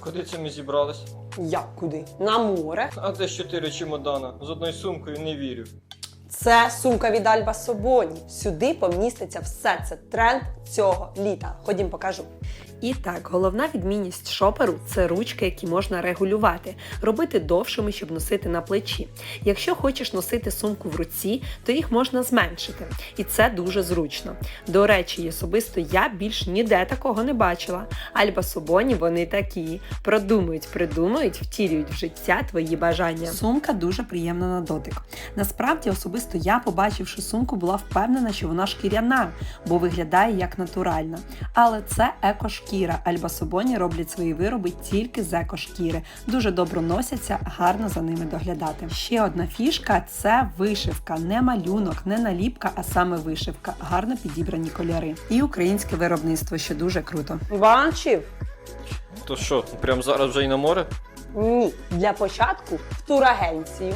Куди це ми зібрались? Як куди? На море. А де ж чотири чемодана з одною сумкою не вірю. Це сумка від Альба Собоні. Сюди поміститься все. Це тренд цього літа. Ходім, покажу. І так, головна відмінність шоперу це ручки, які можна регулювати, робити довшими, щоб носити на плечі. Якщо хочеш носити сумку в руці, то їх можна зменшити, і це дуже зручно. До речі, особисто я більш ніде такого не бачила. Альба Собоні вони такі продумують, придумують, втілюють в життя твої бажання. Сумка дуже приємна на дотик. Насправді, особисто я, побачивши сумку, була впевнена, що вона шкіряна, бо виглядає як натуральна. Але це екошкіра. Альба Собоні роблять свої вироби тільки з екошкіри. Дуже добре носяться, гарно за ними доглядати. Ще одна фішка це вишивка, не малюнок, не наліпка, а саме вишивка. Гарно підібрані кольори. І українське виробництво, що дуже круто. Бачив? То що, прямо зараз вже й на море? Ні. Для початку в турагенцію.